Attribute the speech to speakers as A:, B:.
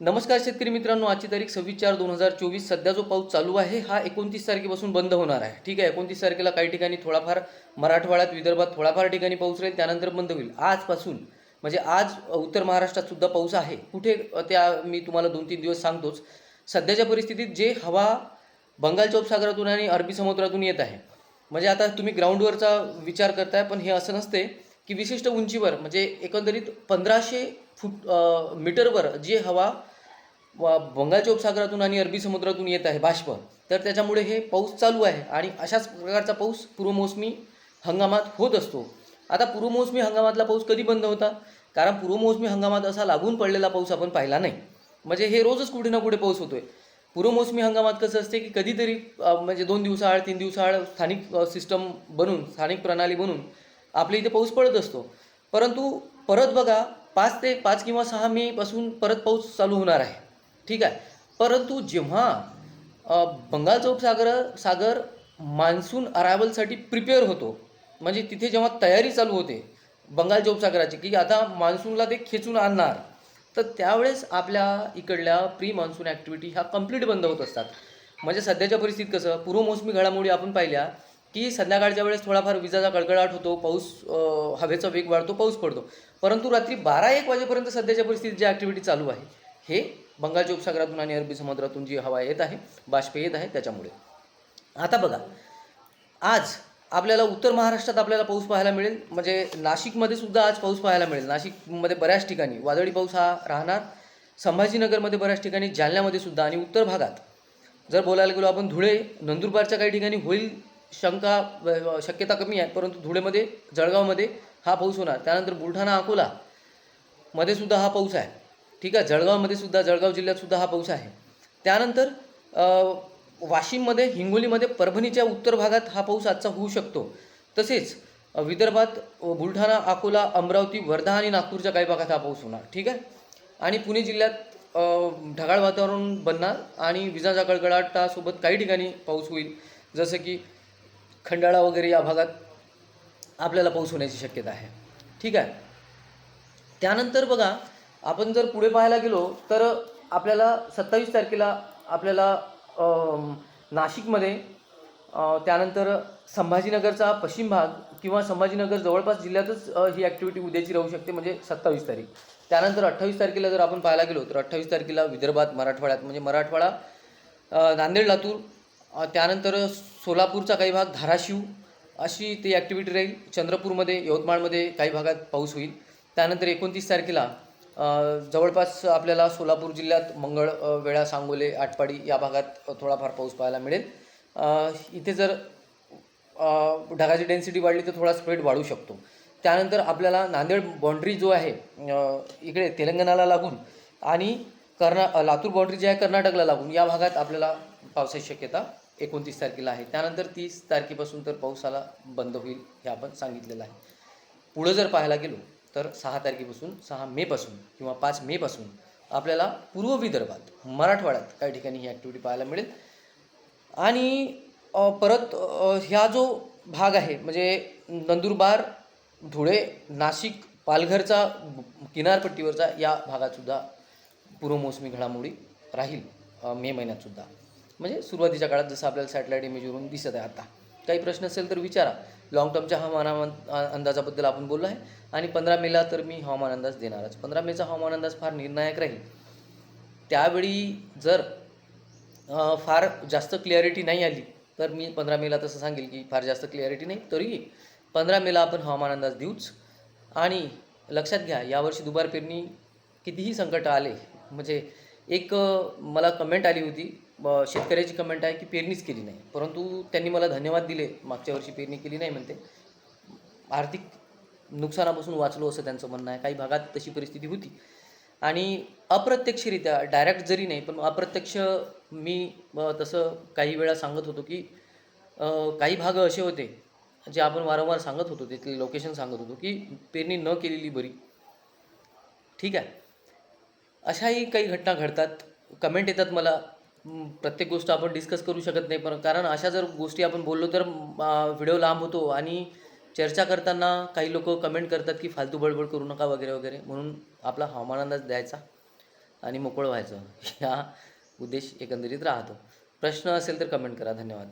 A: नमस्कार शेतकरी मित्रांनो आजची तारीख सव्वीस चार दोन हजार चोवीस. सध्या जो पाऊस चालू आहे हा एकोणतीस तारखेपासून बंद होणार आहे. ठीक आहे एकोणतीस तारखेला काही ठिकाणी थोडाफार मराठवाड्यात विदर्भात थोडाफार ठिकाणी पाऊस राहील त्यानंतर बंद होईल. आजपासून म्हणजे आज उत्तर महाराष्ट्रात सुद्धा पाऊस आहे. कुठे त्या मी तुम्हाला दोन तीन दिवस सांगतोच. सध्याच्या परिस्थितीत जे हवा बंगालच्या उपसागरातून आणि अरबी समुद्रातून येत आहे. म्हणजे आता तुम्ही ग्राउंडवरचा विचार करताय पण हे असं नसते की विशिष्ट उंचीवर म्हणजे एकंदरीत पंधराशे फुट मीटरवर जी हवा व बंगालच्या उपसागरातून आणि अरबी समुद्रातून येत आहे बाष्प तर त्याच्यामुळे हे पाऊस चालू आहे आणि अशाच प्रकारचा पाऊस पूर्वमोसमी हंगामात होत असतो. आता पूर्वमोसमी हंगामातला पाऊस कधी बंद होता? कारण पूर्वमोसमी हंगामात असा लागून पडलेला पाऊस आपण पाहिला नाही. म्हणजे हे रोजच कुठे ना कुठे पाऊस होतोय. पूर्वमोसमी हंगामात कसं असते की कधीतरी म्हणजे दोन दिवसाआड तीन दिवसाआड स्थानिक सिस्टम बनून स्थानिक प्रणाली बनून आपल्या इथे पाऊस पडत असतो. परंतु परत बघा पाच ते पाच किंवा सहा मेपासून परत पाऊस चालू होणार आहे. ठीक आहे? परंतु जेव्हा बंगालचा उपसागर सागर मान्सून अरायवलसाठी प्रिपेअर होतो म्हणजे तिथे जेव्हा तयारी चालू होते बंगालच्या उपसागराची की आता मान्सूनला ते खेचून आणणार तर त्यावेळेस आपल्या इकडल्या प्री मान्सून ॲक्टिव्हिटी ह्या कंप्लीट बंद होत असतात. म्हणजे सध्याच्या परिस्थितीत कसं पूर्वमोसमी घडामोडी आपण पाहिल्या की संध्याकाळच्या वेळेस थोडाफार विजाचा कडकडाट होतो पाऊस हवेचा वेग वाढतो पाऊस पडतो. परंतु रात्री बारा एक वाजेपर्यंत सध्याच्या परिस्थितीत जी ॲक्टिव्हिटी चालू आहे हे बंगालच्या उपसागरातून आणि अरबी समुद्रातून जी हवा येत आहे बाष्प येत आहे त्याच्यामुळे. आता बघा आज आपल्याला उत्तर महाराष्ट्रात आपल्याला पाऊस पाहायला मिळेल म्हणजे नाशिकमध्ये सुद्धा आज पाऊस पाहायला मिळेल. नाशिकमध्ये बऱ्याच ठिकाणी वादळी पाऊस हा राहणार. संभाजीनगरमध्ये बऱ्याच ठिकाणी जालन्यामध्ये सुद्धा आणि उत्तर भागात. जर बोलायला गेलो आपण धुळे नंदुरबारच्या काही ठिकाणी होईल शंका शक्यता कमी आहे परंतु धुळेमध्ये जळगावमध्ये हा पाऊस होणार. त्यानंतर बुलढाणा अकोला मध्ये सुद्धा हा पाऊस आहे. ठीक आहे? जळगावमध्ये सुद्धा जळगाव जिल्ह्यात सुद्धा हा पाऊस आहे. त्यानंतर वाशिममध्ये हिंगोलीमध्ये परभणीच्या उत्तर भागात हा पाऊस आजचा होऊ शकतो. तसेच विदर्भात बुलढाणा अकोला अमरावती वर्धा आणि नागपूरच्या काही भागात हा पाऊस होणार. ठीक आहे? आणि पुणे जिल्ह्यात ढगाळ वातावरण बनणार आणि विजांचा कडकडाटासोबत काही ठिकाणी पाऊस होईल. जसं की खंडाळा वगैरे या भागात आपल्याला पाऊस होण्याची शक्यता आहे. ठीक आहे? त्यानंतर बघा आपण जर पुढे पाहायला गेलो तर आपल्याला सत्तावीस तारखेला आपल्याला नाशिकमध्ये त्यानंतर संभाजीनगरचा पश्चिम भाग किंवा संभाजीनगर जवळपास जिल्ह्यातच ही ॲक्टिव्हिटी उद्याची राहू शकते म्हणजे सत्तावीस तारीख. त्यानंतर अठ्ठावीस तारखेला जर आपण पाहायला गेलो तर अठ्ठावीस तारखेला विदर्भात मराठवाड्यात म्हणजे मराठवाडा नांदेड लातूर त्यानंतर सोलापूरचा काही भाग धाराशिव अशी ती ॲक्टिव्हिटी राहील. चंद्रपूरमध्ये यवतमाळमध्ये काही भागात पाऊस होईल. त्यानंतर एकोणतीस तारखेला जवळपास आपल्याला सोलापूर जिल्ह्यात मंगळ वेळा सांगोले आटपाडी या भागात थोडाफार पाऊस पाहायला मिळेल. इथे जर ढगाची डेन्सिटी वाढली तर थोडा स्प्रेड वाढू शकतो. त्यानंतर आपल्याला नांदेड बाँड्री जो आहे इकडे तेलंगणाला लागून आणि कर्ना लातूर बाँड्री जी आहे कर्नाटकला लागून या भागात आपल्याला पावसाची शक्यता एकोणतीस तारखेला आहे. त्यानंतर तीस तारखेपासून तर पावसाला बंद होईल हे आपण सांगितलेलं आहे. पुढं जर पाहायला गेलो तर सहा तारखेपासून सहा मेपासून किंवा पाच मेपासून आपल्याला पूर्व विदर्भात मराठवाड्यात काही ठिकाणी ही ॲक्टिव्हिटी पाहायला मिळेल. आणि परत ह्या जो भाग आहे म्हणजे नंदुरबार धुळे नाशिक पालघरचा किनारपट्टीवरचा या भागातसुद्धा पूर्वमोसमी घडामोडी राहील मे महिन्यातसुद्धा म्हणजे सुरुवातीच्या काळात जसं आपल्याला सॅटेलाईट इमेजवरून दिसत आहे आता. काही प्रश्न असेल तर विचारा. लाँग टर्मच्या हवामान अंदाजाबद्दल आपण बोललो आहे. आणि पंधरा मेला तर मी हवामान अंदाज देणारच. पंधरा मेचा हवामान अंदाज फार निर्णायक राहील. त्यावेळी जर फार जास्त क्लिअरिटी नाही आली तर मी पंधरा मेला तसं सांगेल की फार जास्त क्लिअरिटी नाही तरी पंधरा मेला आपण हवामान अंदाज देऊच. आणि लक्षात घ्या यावर्षी दुबार पेरणी कितीही संकट आले म्हणजे एक मला कमेंट आली होती शेतकऱ्याची कमेंट आहे की पेरणीच केली नाही. परंतु त्यांनी मला धन्यवाद दिले. मागच्या वर्षी पेरणी केली नाही म्हणते. आर्थिक नुकसानापासून वाचलो असं त्यांचं म्हणणं आहे. काही भागात तशी परिस्थिती होती. आणि अप्रत्यक्षरित्या डायरेक्ट जरी नाही पण अप्रत्यक्ष मी तसं काही वेळा सांगत होतो की काही भाग असे होते जे आपण वारंवार सांगत होतो तिथले लोकेशन सांगत होतो की पेरणी न केलेली बरी. ठीक आहे? अशाही काही घटना घडतात. कमेंट येतात मला. प्रत्येक गोष्ट आपण डिस्कस करू शकत नाही. पण कारण अशा जर गोष्टी आपण बोललो तर व्हिडिओ लांब होतो आणि चर्चा करताना काही लोक कमेंट करतात की फालतू बडबड करू नका वगैरे वगैरे. म्हणून आपला हवामान अंदाज द्यायचा आणि मोकळं व्हायचं. हा उद्देश एकंदरीत राहतो. प्रश्न असेल तर कमेंट करा. धन्यवाद.